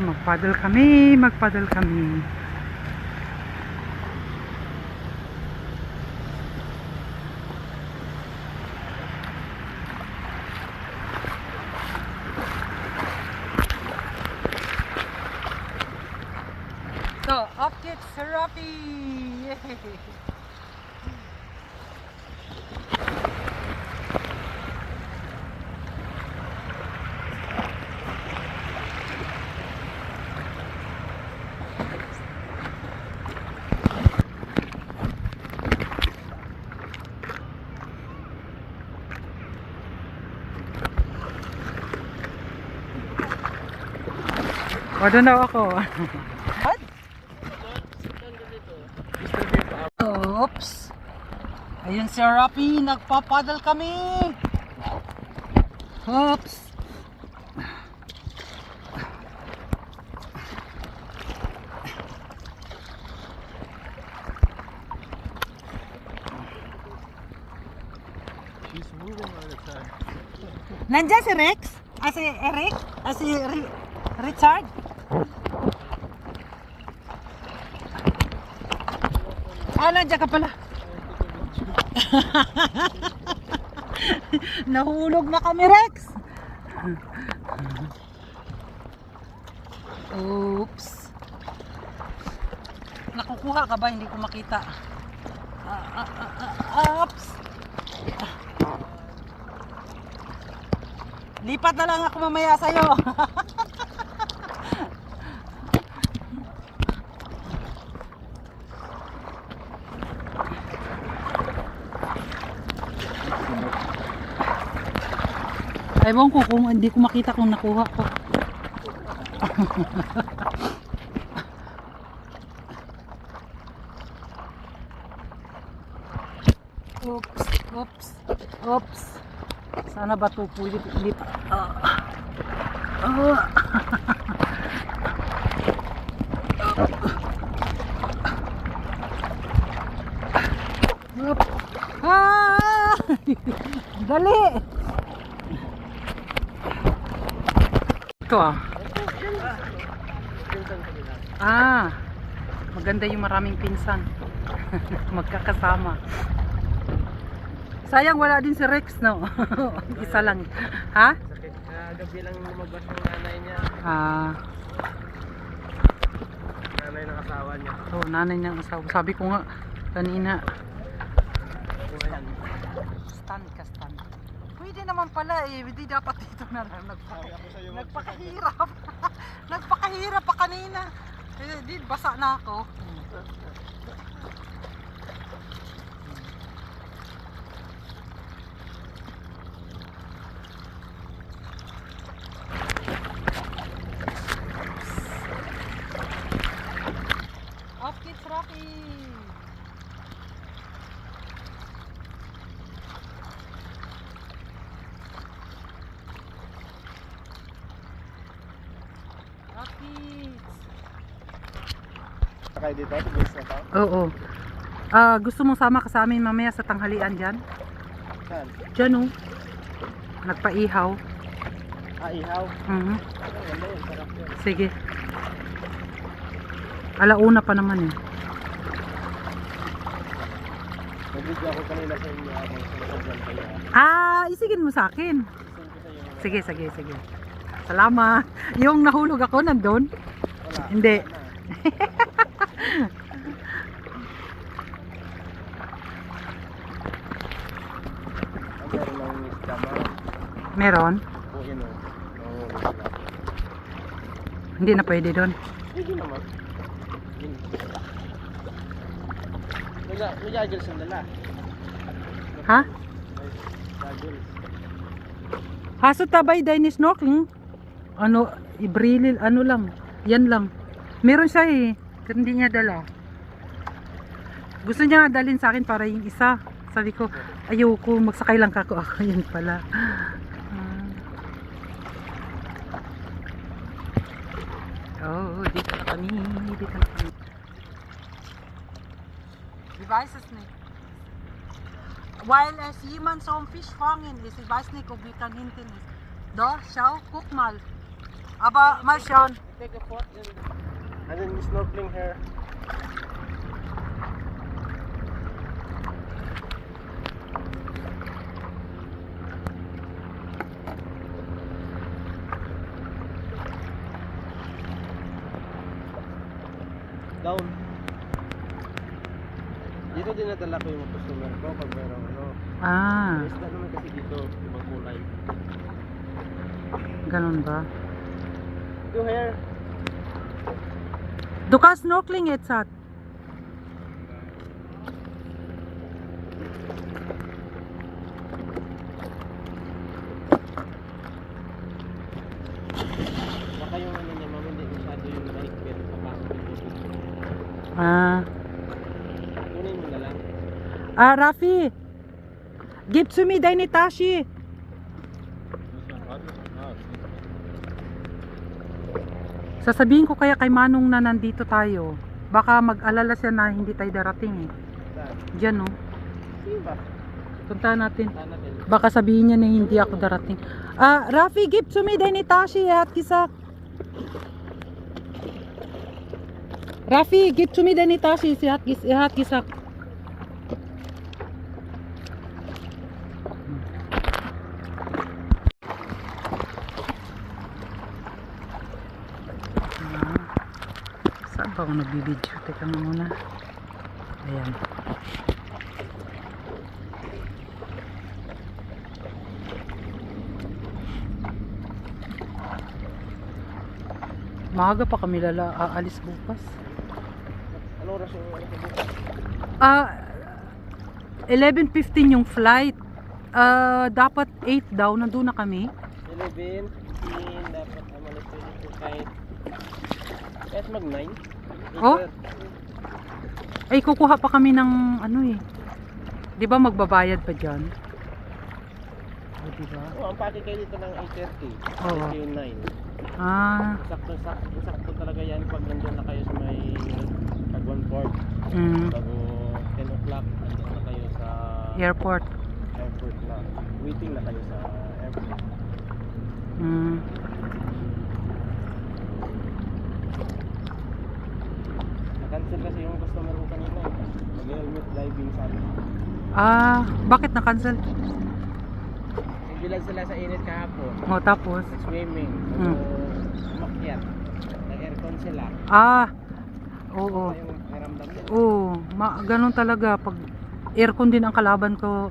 magpaddle kami, magpaddle kami. O, doon daw ako. Oops. Ayun si Rapi, nagpapadal kami. Oops. Nandiyan si Rex? Ah, si Eric? Ah, si Ri- Richard? Ah, nandiyan ka pala. Nahulog na kami, Rex. Oops. Nakukuha ka ba? Hindi ko makita. Ah, ah, ah, ah, oops. Lipat na lang ako mamaya sa'yo. Ewan ko kung hindi ko makita kung nakuha ko. oops, oops, oops. Sana ba ito ulit? Ah. Ah. Up. Ah! Dali! Ito ah. Ah, maganda yung maraming pinsan. Magkakasama. Sayang wala din si Rex, no? Isa lang. Ha? Uh, gabi lang lumabas ng nanay niya. Ah, Nanay ng asawa niya. oh, nanay niyang asawa. Sabi ko nga, kanina, stand ka, stand. Pwede naman pala eh, hindi dapat dito na lang nagpaka, ako sa'yo. nagpakahirap. nagpakahirap pa kanina. Eh, di, basa na ako. Sakay dito, tubos na to. Oo. Ah, gusto mong sama ka sa amin mamaya sa tanghalian dyan? Saan? Dyan oh. Nagpaihaw. Ah, ihaw. Mhm. Ah, Ganda yun, sarap yun. Sige. Alauna pa naman eh. Nag-video ako kanina sa inyo habang sinasabyan kayo. Ah, isigin mo sa akin. Send ko sa iyo. Sige, sige, sige. Salamat. Yung nahulog ako nandun? Wala. Hindi. Meron. Hindi na pwede doon. Hindi naman. May goggles ang dala. Ha? May goggles. Haso tabay dahil ni snorkeling. Ano, ibrilil, ano lang. Yan lang. Meron siya eh. Hindi niya dala. Gusto niya nga dalhin sa akin para yung isa. Sabi ko, ayoko, magsakay lang kako. Ah, yun pala. Ah. Oh, dito na kami. Dito na kami. Devices ni. While as human som fish fangin is ni kung bitan hintin is. Do, siyaw, kukmal. Aba, Marcion. Take a photo and, then snorkeling here. Down. Dito din nadala ko yung customer ko pag mayroong ano. Ah, isda naman kasi dito, ibang kulay. ganun ba? Go here. Duka snorkeling etsat. Baka yung ano niya, ma'am, hindi masyado yung light pero papasok dito. Ah. Kunin mo na lang. Ah, Rafi. Give to me Dainitashi. Sasabihin ko kaya kay Manong na nandito tayo. Baka mag-alala siya na hindi tayo darating eh. Diyan oh. Punta natin. Baka sabihin niya na hindi ako darating. Ah, Rafi, give to me Dainitashi at kisak. Rafi, give to me Dainitashi si hat kis hat kisak. Ah, Ba ako nagbibideo? Teka nga muna. Ayan. Maaga pa kami lala aalis bukas. Ano oras yung? Ah, 11.15 yung flight. Ah, dapat 8 daw. Nandun na kami. 11, 15, dapat amalis ko dito kahit kahit mag 9. Oh? Ay, kukuha pa kami ng ano eh. 'Di ba magbabayad pa diyan? Oh, 'di ba? Oh, ang pati kayo dito ng 8.30. Oo. 9. Ah, Sakto, sakto, sakto talaga yan pag nandun na kayo sa may Tagwan Port. mm, Bago 10 o'clock, nandun na kayo sa airport. airport na. Waiting na kayo sa airport. Mm. Na-cancel kasi yung customer ko kanina. eh. Mag-helmet diving sana. Ah, bakit na-cancel? Nagbilan sila sa init kahapon. O, tapos? Nag-swimming. Hmm. Bago umakyat. Nag-aircon sila. Ah, oo. Yung pakiramdam nila? Oo, ma ganun talaga pag aircon din ang kalaban ko,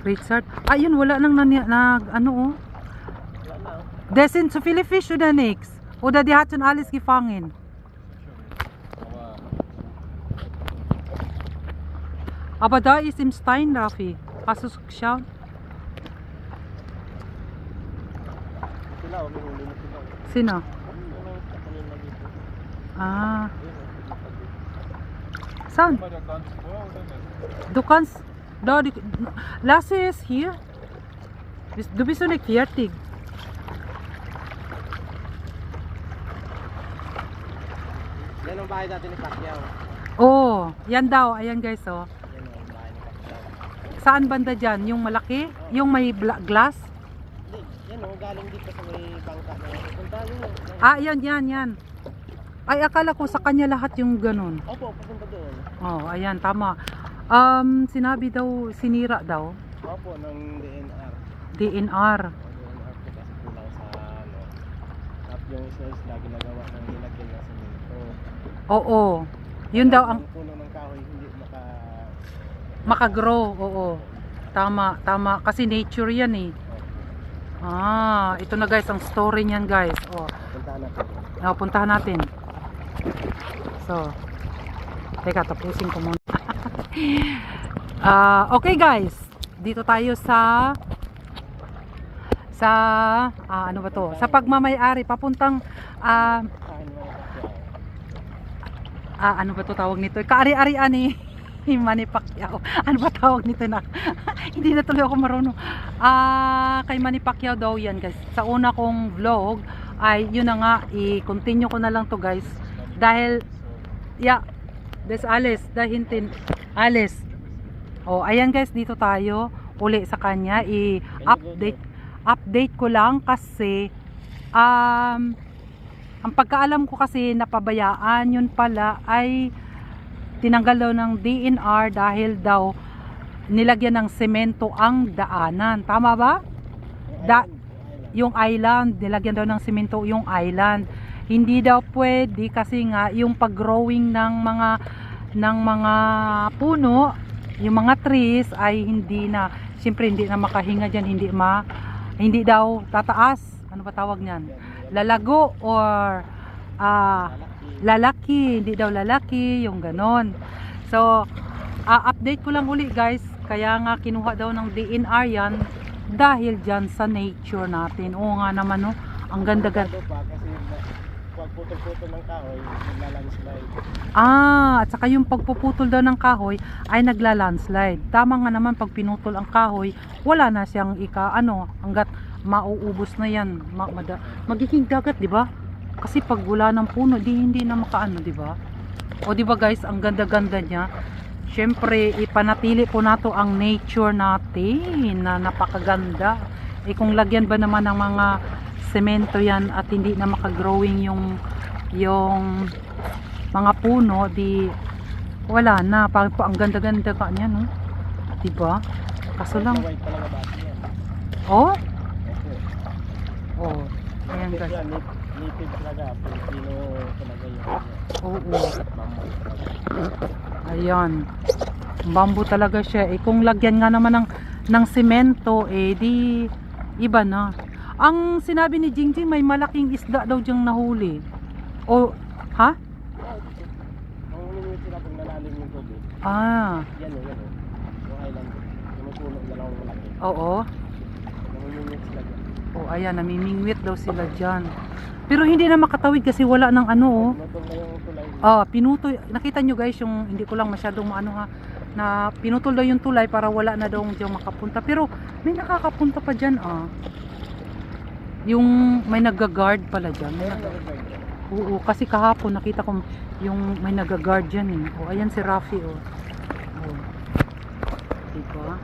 Richard. Ayun, wala nang nani- nag ano oh. Wala na. oh. Det sind så viele Fische da nix. Oder die Aber da ist im Stein, Rafi. Hast du es geschaut? Sila, umihuli na sila. Sino? Yung isda kanina dito? Ah, saan? Du kannst, da, die, lasse es hier. Du bist so nicht fertig. Yan ang bahay dati ni Pacquiao. Oh, yan daw. Ayan guys, oh. Yan ang bahay ni Pacquiao. Saan banda dyan? Yung malaki? Yung may glass? Yan o, galing dito sa may bangka na. Ah, yan, yan, yan. Ay, akala ko sa kanya lahat yung ganun. Opo, papunta doon. Oh, ayan, tama. Um, sinabi daw, sinira daw. Opo, ng DNR. DNR. O, DNR po kasi kulang sa ano. Tapos yung isa is lagi nagawa ng nilagyan ng semento. Oo. Yun daw ang puno ng kahoy hindi. Makagrow. Oo. Tama, tama. Kasi nature yan eh. Ah, ito na guys, ang story niyan guys. Oh, Punta natin. oh puntahan natin. So, teka, tapusin ko muna. Ah, okay guys, dito tayo sa sa ah, ano ba to? Sa pagmamay-ari papuntang ah, Pacquiao. ah, ano ba to tawag nito? Kaari-arian ni Manny Pacquiao. Ano ba tawag nito na? Hindi na tuloy ako marunong. Ah, kay Manny Pacquiao daw yan guys. Sa una kong vlog ay yun na nga i-continue ko na lang to guys. Dahil yeah, des Alice, dahil hintin Alice. Oh, ayan guys, dito tayo uli sa kanya i-update update ko lang kasi um Ang pagkaalam ko kasi napabayaan yun pala ay tinanggal daw ng DNR dahil daw nilagyan ng semento ang daanan. Tama ba? Da- yung island, nilagyan daw ng semento yung island. Hindi daw pwede kasi nga yung pag-growing ng mga ng mga puno, yung mga trees ay hindi na siyempre hindi na makahinga diyan, hindi ma hindi daw tataas. Ano ba tawag niyan? Lalago or ah lalaki, hindi daw lalaki, yung ganon. So, ah, update ko lang uli guys, kaya nga kinuha daw ng DNR yan dahil dyan sa nature natin. Oo nga naman no, ang ganda-ganda. Ano pa kasi pag putol-putol ng kahoy, naglalandslide. Ah, at saka yung pagpuputol daw ng kahoy ay nagla-landslide. Tama nga naman pag pinutol ang kahoy, wala na siyang ika ano, hanggat mauubos na yan. Ma, magiging dagat, di ba? Kasi pag wala ng puno, di hindi na makaano, di ba? O di ba guys, ang ganda-ganda niya. Siyempre, ipanatili po nato ang nature natin na napakaganda. Eh kung lagyan ba naman ng mga semento yan at hindi na makagrowing yung yung mga puno, di wala na. Pa, pa, ang ganda-ganda ka niya, no? Di ba? Kaso lang, oh, oh, ayan guys. Native talaga. Filipino talaga yun. Oo, Bamboo talaga. ayan. Bamboo talaga siya. Eh, kung lagyan nga naman ng, ng semento, eh, di, iba na. Ang sinabi ni Jingjing, may malaking isda daw diyang nahuli. O, ha? Ang uminuit sila pag nalalim yung tubig. Ah, Yan o, yan o. Yung island. Na lang malaki. oo. Sila dyan. Oh, ayan, namimingwit daw sila dyan. Pero hindi na makatawid kasi wala ng ano, oh. Pinutol na yung tulay. Ah, pinuto. Nakita nyo guys, yung hindi ko lang masyadong maano ha, na pinutol daw yung tulay para wala na daw diyang makapunta. Pero may nakakapunta pa dyan, ah. Yung may nagga-guard pala ba? Oo, kasi kahapon nakita ko yung may nagga-guard dyan eh. Oh, ayan si Rafi, oh. Oh. Diba?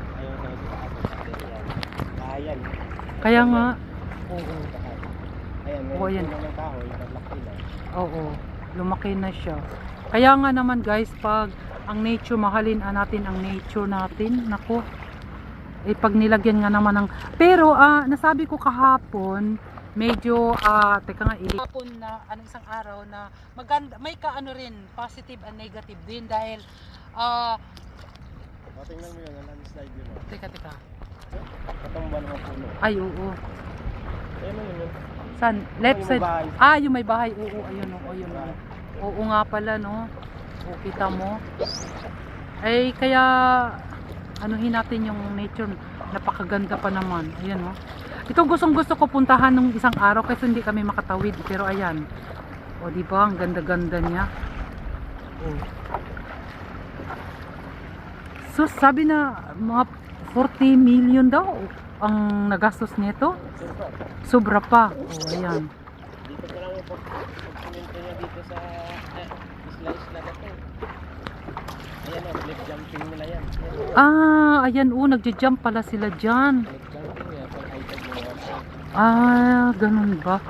Kaya nga, oo. Ayan, may Oo, ayan. ng kahoy. Naglaki na. Oo, lumaki na siya. Kaya nga naman guys, pag ang nature, mahalin ah, natin ang nature natin. Nako, eh pag nilagyan nga naman ng... Pero, ah, nasabi ko kahapon, medyo, ah, teka nga, ili... Kahapon na, ano isang araw na, maganda, may kaano rin, positive and negative din dahil, ah, O, tingnan mo yun. Landslide yun. teka, teka. Katumban ng puno. Ay, oo. Ayan o yun yun. San? Left side. Ah, yung may bahay. Oo, ayun, oo, ayun. oo. Nga pala, no? O, kita mo. Ay, kaya, anuhin natin yung nature. Napakaganda pa naman. Ayan, no? Ito gustong gusto ko puntahan nung isang araw kasi hindi kami makatawid. Pero ayan. O, di ba? Ang ganda-ganda niya. O. So, sabi na, mga 40 million daw ang nagastos nito. Sobra pa. O, ayan. Dito pa lang pag- pagsiminto niya dito sa eh, isla-isla na to. Ayan o, cliff jumping nila yan. Ayan o, Ah, ayan oh, nagja-jump pala sila dyan. Ah, ganun ba?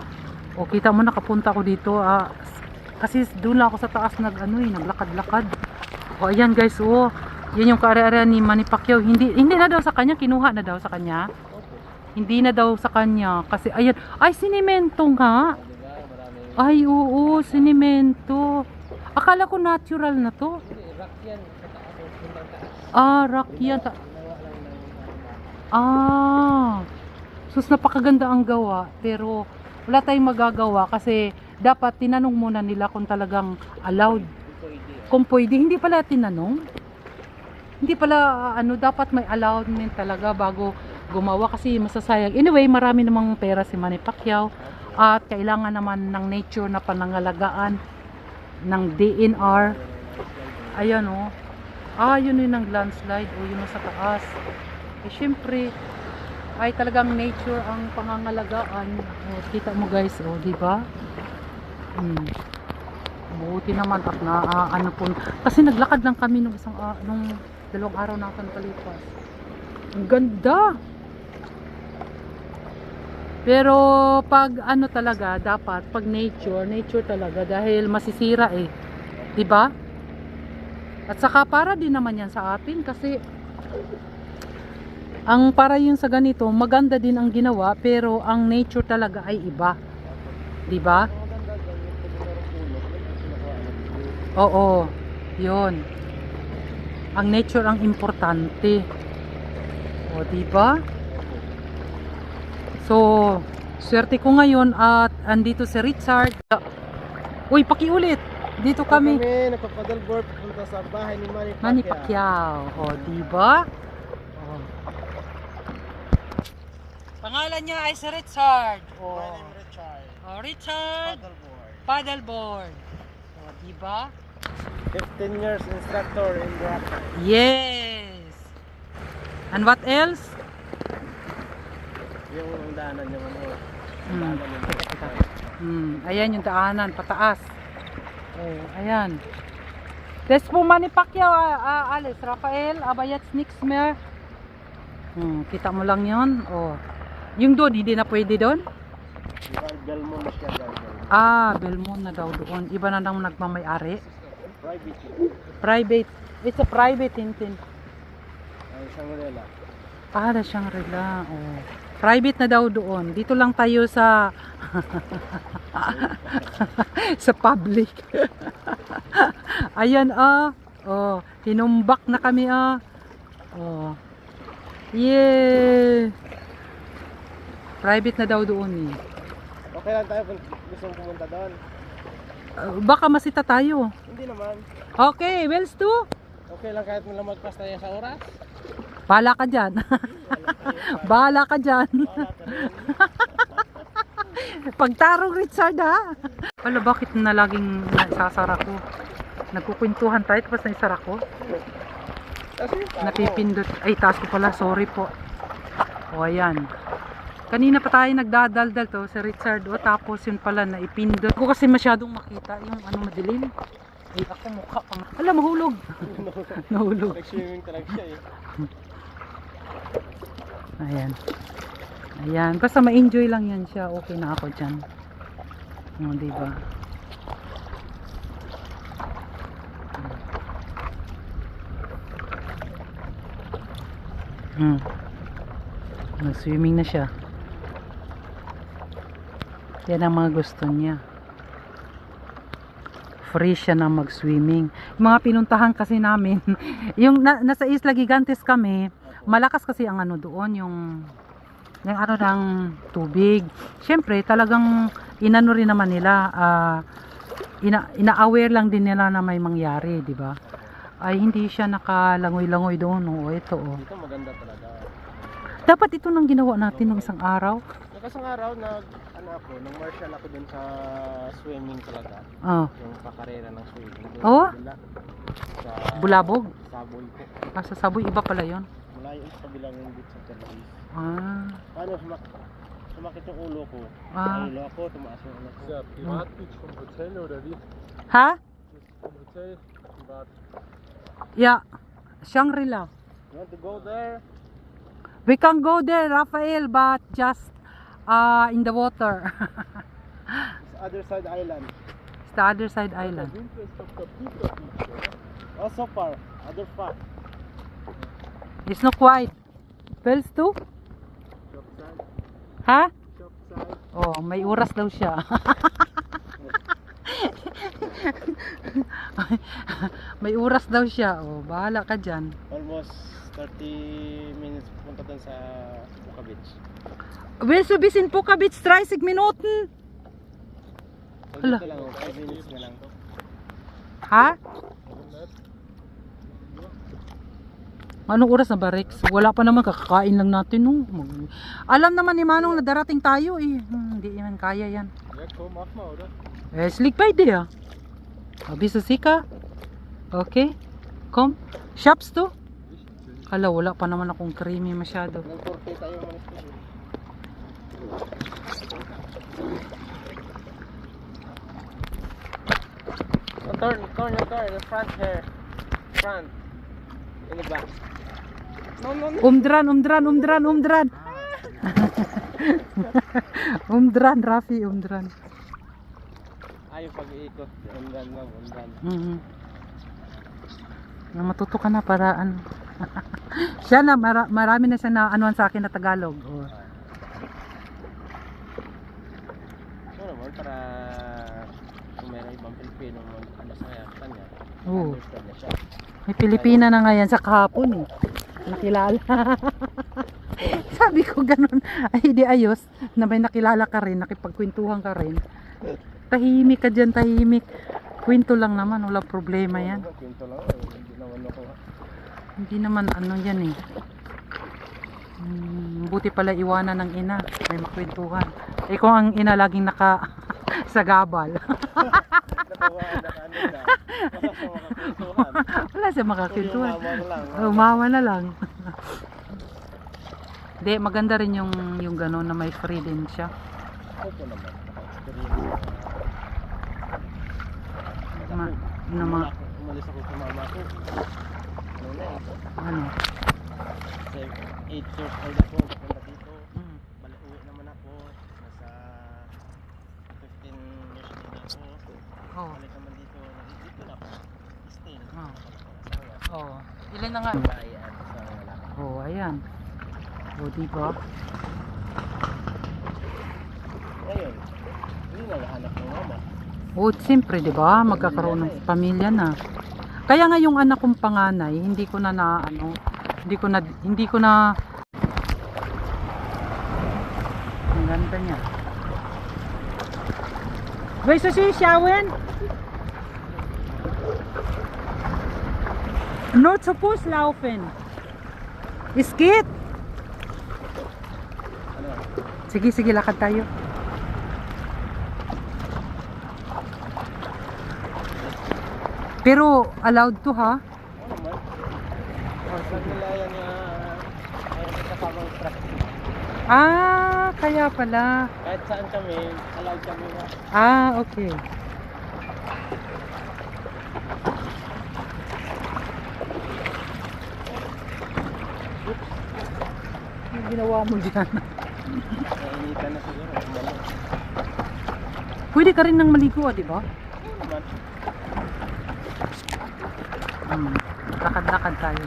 O, kita mo nakapunta ako dito. Ah, kasi doon lang ako sa taas nag ano eh, naglakad-lakad. O, ayan guys, oh. Yan yung kaare-area ni Manny Pacquiao. Hindi, hindi na daw sa kanya, kinuha na daw sa kanya. Hindi na daw sa kanya. Kasi, ayan, ay, sinimento nga. Ay, oo, sinimento. Akala ko natural na to. Ah, rock yan. Ah, sus napakaganda ang gawa pero wala tayong magagawa kasi dapat tinanong muna nila kung talagang allowed. Kung pwede, hindi pala tinanong. Hindi pala ano, dapat may allowance talaga bago gumawa kasi masasayang. Anyway, marami namang pera si Manny Pacquiao at kailangan naman ng nature na panangalagaan ng DNR. Ayan oh. Ah, yun yung ng landslide o yun yung sa taas. Eh, syempre, ay talagang nature ang pangangalagaan. O, kita mo guys, o, di ba? Hmm. Buti naman at na ah, ano po. Kasi naglakad lang kami nung isang ah, nung dalawang araw na nakalipas. Ang ganda. Pero pag ano talaga, dapat pag nature, nature talaga dahil masisira eh. 'Di ba? At saka para din naman yan sa atin kasi ang para yun sa ganito, maganda din ang ginawa pero ang nature talaga ay iba. 'Di ba? Yung yung. Oo. 'Yon. Ang nature ang importante. O, 'di ba? So, swerte ko ngayon at andito si Richard. Uy, pakiulit. Dito kami. Kami nagpapadalboard pupunta sa bahay ni Manny Pacquiao. Manny Pacquiao. O, di ba? O. Pangalan niya ay si Richard. O, is Richard. Richard Paddleboard. paddleboard. O, di ba? 15 years instructor in Boracay. Yes. And what else? Yung daanan niya. Daanan niya. Hmm, ayan yung daanan, pataas. Oh, ayan. Des po Manny Pacquiao, ah, ah, Alice, Rafael, Abayat, Nixmer. Hmm, kita mo lang yon. Oh. Yung doon, hindi na pwede doon? Belmont siya. Ah, Belmont na daw doon. Iba na nang nagmamayari. Private. Private. It's a private tintin. Ay, Shangri-La. Ah, na Shangri-La. Oh. Private na daw doon. Dito lang tayo sa sa public. Ayan ah. Oh, tinumbak na kami ah. Oh. Yeah. Private na daw doon eh. Okay lang tayo kung gusto mong pumunta doon. Baka masita tayo. Hindi naman. Okay, Wells too. Okay lang kahit lang magpas tayo sa oras. Bahala ka dyan. Bahala ka dyan. Pagtarong Richard ha. Wala bakit na laging nasasara ko? Nagkukwentuhan tayo tapos naisara ko. Napipindot. Ay, taas ko pala. Sorry po. O, ayan. Kanina pa tayo nagdadaldal to si Richard. O, tapos yun pala na ipindot. Ko kasi masyadong makita yung ano madilim. Ay, ako mukha pang... Ala, mahulog. Nahulog. Nag-swimming talaga siya eh. Ayan. Ayan. Basta ma-enjoy lang yan siya. Okay na ako dyan. O, diba? Hmm. Nag-swimming na siya. Yan ang mga gusto niya. Free siya na mag-swimming. Yung mga pinuntahan kasi namin, yung na, nasa Isla Gigantes kami, malakas kasi ang ano doon, yung yung ano ng tubig. Siyempre, talagang inano rin naman nila, ah, ina, ina-aware lang din nila na may mangyari, di ba? Ay hindi siya nakalangoy-langoy doon. Oo, ito oh. Dito maganda talaga. Dapat ito nang ginawa natin ng isang araw. Nakasang araw nag ano ako, nang martial ako dun sa swimming talaga. Oh, Yung pakarera ng swimming. Dun Oh? sa. Sa bulabog. Saboy po. Ah, sa saboy, iba pala yon. Malayo sa kabilang yung beach sa Tenerife. Ah, Paano sumak sumakit yung ulo ko? Ah. Ulo ako, tumaas yung ulo ko. Ja, Privatbeach vom Hotel oder wie? ha? Vom Hotel, privat. Yeah. Shangri-La. You want to go there? We can go there, Rafael, but just uh, in the water. It's other side island. It's the other side island. Also far, other far. It's not quite. Bells too? Hab Zeit, Ha? hab Zeit. Oh, may oras daw siya. may oras daw siya. Oh, bahala ka dyan. Almost 30 minutes punta dun sa Buka Beach. Will so bisin po ka beach 30 minuten. Hala. dito lang, 5 minutes na lang. Ha? Anong oras na ba, Rex? Wala pa naman, kakakain lang natin. No? Alam naman ni Manong na darating tayo eh. Hmm, Hindi naman kaya yan. Ja, komm, mach mal, oder? Slik pa idea. Abi sa sika. Okay. Kom. Shops to. Hala, wala pa naman akong creamy masyado. Nang 40 tayo So, turn, turn in the front here. Front. In the back. No, no, no. Umdran, umdran, umdran, umdran. umdran, Rafi, umdran. Ay, yung pag-iikot. Undan ma'am, undan. Mm Na matuto ka na para ano. siya na, mara- marami na siya na anuan sa akin na Tagalog. Oh. So naman, para kung meron mo, ano sa kanya, Oo. understand na siya. May Pilipina na nga yan sa kahapon eh. Nakilala. Sabi ko ganun. Ay, di ayos. Na may nakilala ka rin, nakipagkwentuhan ka rin. Tahimik ka dyan, tahimik. Kwento lang naman, walang problema yan. Kwento lang, hindi naman ako. Hindi naman ano yan eh. Hmm, buti pala iwanan ng ina. May makwentuhan. Eh kung ang ina laging naka sa gabal. Wala siya lang. Oh, mama na lang. Hindi, maganda rin yung yung gano'n na may free din siya. Opo naman. Ma, na Umalis mga, ako- Umalis ako sa mama ko. Ano na eh. ano. 8 years old ako. Punta dito. Mm. Balik uwi naman ako. Nasa 15 years old na ako. Oh. Balik naman dito. Dito na ako. Still. Oh. Asawa. Oh. Ilan na nga? Sa lalaki. Oh, ayan. Oh, di ba? Ngayon, hindi na nahanap ng mama. Oh, siyempre, di ba? Magkakaroon ng pamilya na. Kaya nga yung anak kong panganay, hindi ko na na ano, hindi ko na hindi ko na Ang ganda niya. Willst du sie schauen? Nur zu Fuß laufen. Es geht. Sige, sige, lakad tayo. Pero allowed to ha? Ah, kaya pala. Kahit saan kami, allowed kami na. Ah, okay. Yung ginawa mo dyan. Nainitan na siguro. Umalo. Pwede ka rin nang maligo, ah, di ba? Naman. Hmm. Lakad-lakad tayo.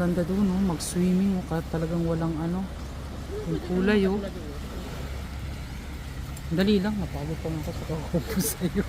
Ganda doon, no? mag-swimming, oh, kahit talagang walang ano, yung kulay, oh. Dali lang, napagod pa lang ako sa kakupo sa'yo.